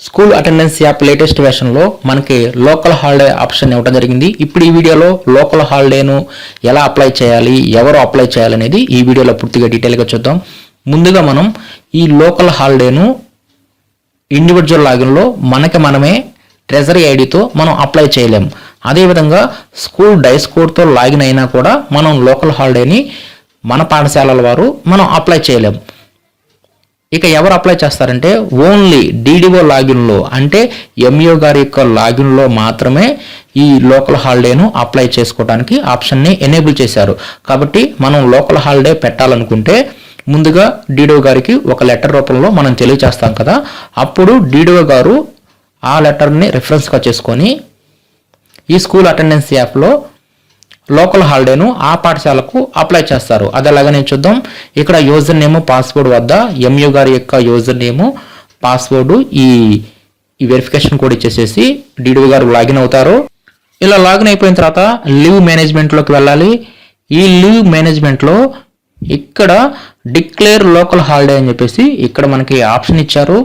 School attendance app latest వెర్షన్లో మనకి local holiday option ఇవ్వడం జరిగింది. ఇప్పుడు ఈ వీడియోలో లోకల్ హాలిడేను ఎలా అప్లై చేయాలి ఎవరు అప్లై చేయాలనేది ఈ వీడియోలో పూర్తిగా డీటెయిల్గా చూద్దాం. ముందుగా మనం ఈ లోకల్ హాలిడేను ఇండివిజువల్ లాగిన్లో మనకి మనమే ట్రెజరీ ఐడితో మనం అప్లై చేయలేం. అదేవిధంగా స్కూల్ డైస్ కోడ్తో లాగిన్ అయినా కూడా మనం లోకల్ హాలిడేని మన పాఠశాలల వారు మనం అప్లై చేయలేం. ఇక ఎవరు అప్లై చేస్తారంటే ఓన్లీ డీడీఓ లాగిన్లో అంటే ఎంఈఓ గారి యొక్క లాగిన్లో మాత్రమే ఈ లోకల్ హాలిడేను అప్లై చేసుకోవడానికి ఆప్షన్ని ఎనేబుల్ చేశారు. కాబట్టి మనం లోకల్ హాలిడే పెట్టాలనుకుంటే ముందుగా డీడీఓ గారికి ఒక లెటర్ రూపంలో మనం తెలియచేస్తాం కదా. అప్పుడు డీడీఓ గారు ఆ లెటర్ని రెఫరెన్స్గా చేసుకొని ఈ స్కూల్ అటెండెన్స్ యాప్లో లోకల్ హాలిడేను ఆ పాఠశాలకు అప్లై చేస్తారు. అది అలాగనే చూద్దాం. ఇక్కడ యూజర్ నేమ్ పాస్వర్డ్ వద్ద ఎంయూ గారి యొక్క యూజర్ నేమ్ పాస్వర్డ్ ఈ ఈ వెరిఫికేషన్ కోడ్ ఇచ్చేసేసి డీడీ గారు లాగిన్ అవుతారు. ఇలా లాగిన్ అయిపోయిన తర్వాత లీవ్ మేనేజ్మెంట్లోకి వెళ్ళాలి. ఈ లీవ్ మేనేజ్మెంట్లో ఇక్కడ డిక్లేర్ లోకల్ హాలిడే అని చెప్పేసి ఇక్కడ మనకి ఆప్షన్ ఇచ్చారు.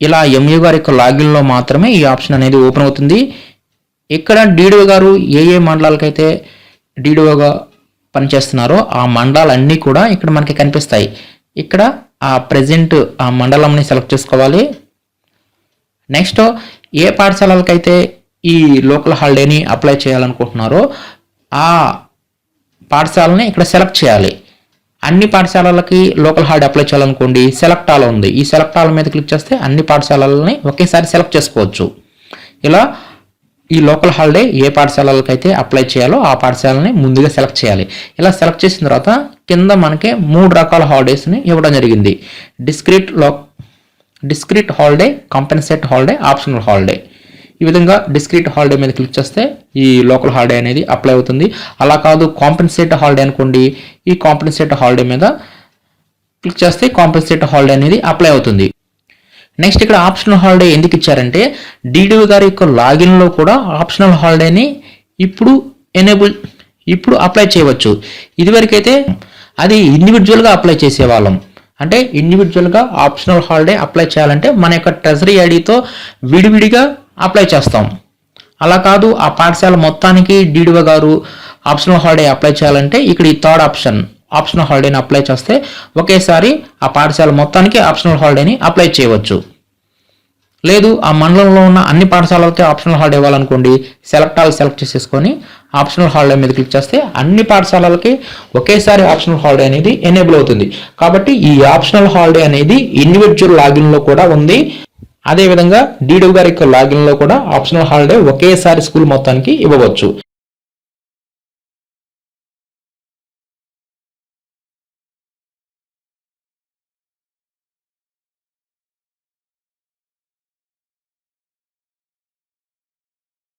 ఇలా ఎంయూ గారి యొక్క లాగిన్లో మాత్రమే ఈ ఆప్షన్ అనేది ఓపెన్ అవుతుంది. ఇక్కడ డీడీఓ గారు ఏ ఏ మండలాలకైతే డీడీఓగా పనిచేస్తున్నారో ఆ మండలాలన్నీ కూడా ఇక్కడ మనకి కనిపిస్తాయి. ఇక్కడ ఆ ప్రజెంట్ ఆ మండలంని సెలెక్ట్ చేసుకోవాలి. నెక్స్ట్ ఏ పాఠశాలలకైతే ఈ లోకల్ హాలిడేని అప్లై చేయాలనుకుంటున్నారో ఆ పాఠశాలని ఇక్కడ సెలెక్ట్ చేయాలి. అన్ని పాఠశాలలకి లోకల్ హాలిడే అప్లై చేయాలనుకోండి సెలెక్ట్ ఆల్ ఉంది. ఈ సెలెక్ట్ ఆల్ మీద క్లిక్ చేస్తే అన్ని పాఠశాలలని ఒకేసారి సెలెక్ట్ చేసుకోవచ్చు. ఇలా ఈ లోకల్ హాలిడే ఏ పాఠశాలలకైతే అప్లై చేయాలో ఆ పాఠశాలని ముందుగా సెలెక్ట్ చేయాలి. ఇలా సెలెక్ట్ చేసిన తర్వాత కింద మనకి మూడు రకాల హాలిడేస్ని ఇవ్వడం జరిగింది. డిస్క్రిట్లో discrete holiday compensate holiday optional holiday ఈ విధంగా డిస్క్రిట్ హాలిడే మీద క్లిక్ చేస్తే ఈ లోకల్ హాలిడే అనేది అప్లై అవుతుంది. అలా కాదు కాంపెన్సేట్ హాలిడే అనుకోండి ఈ కాంపెన్సేట్ హాలిడే మీద క్లిక్ చేస్తే కాంపెన్సేట్ హాలిడే అనేది అప్లై అవుతుంది. నెక్స్ట్ ఇక్కడ ఆప్షనల్ హాలిడే ఎందుకు ఇచ్చారంటే డీడీఓ గారి యొక్క లాగిన్లో కూడా ఆప్షనల్ హాలిడేని ఇప్పుడు ఎనేబుల్ ఇప్పుడు అప్లై చేయవచ్చు. ఇదివరకైతే అది ఇండివిజువల్గా అప్లై చేసేవాళ్ళం. అంటే ఇండివిజువల్గా ఆప్షనల్ హాలిడే అప్లై చేయాలంటే మన యొక్క ట్రెజరీ ఐడితో విడివిడిగా అప్లై చేస్తాం. అలా కాదు ఆ పాఠశాల మొత్తానికి డీడీఓ గారు ఆప్షనల్ హాలిడే అప్లై చేయాలంటే ఇక్కడ ఈ థర్డ్ ఆప్షన్ ఆప్షనల్ హాలిడేని అప్లై చేస్తే ఒకేసారి ఆ పాఠశాల మొత్తానికి ఆప్షనల్ హాలిడేని అప్లై చేయవచ్చు. లేదు ఆ మండలంలో ఉన్న అన్ని పాఠశాలలకే ఆప్షనల్ హాలిడే ఇవ్వాలనుకోండి. సెలెక్ట్ ఆల్ సెలెక్ట్ చేసేసుకొని ఆప్షనల్ హాలిడే మీద క్లిక్ చేస్తే అన్ని పాఠశాలలకి ఒకేసారి ఆప్షనల్ హాలిడే అనేది ఎనేబుల్ అవుతుంది. కాబట్టి ఈ ఆప్షనల్ హాలిడే అనేది ఇండివిజువల్ లాగిన్లో కూడా ఉంది. అదేవిధంగా డీడీ గారి యొక్క లాగిన్లో కూడా ఆప్షనల్ హాలిడే ఒకేసారి స్కూల్ మొత్తానికి ఇవ్వవచ్చు.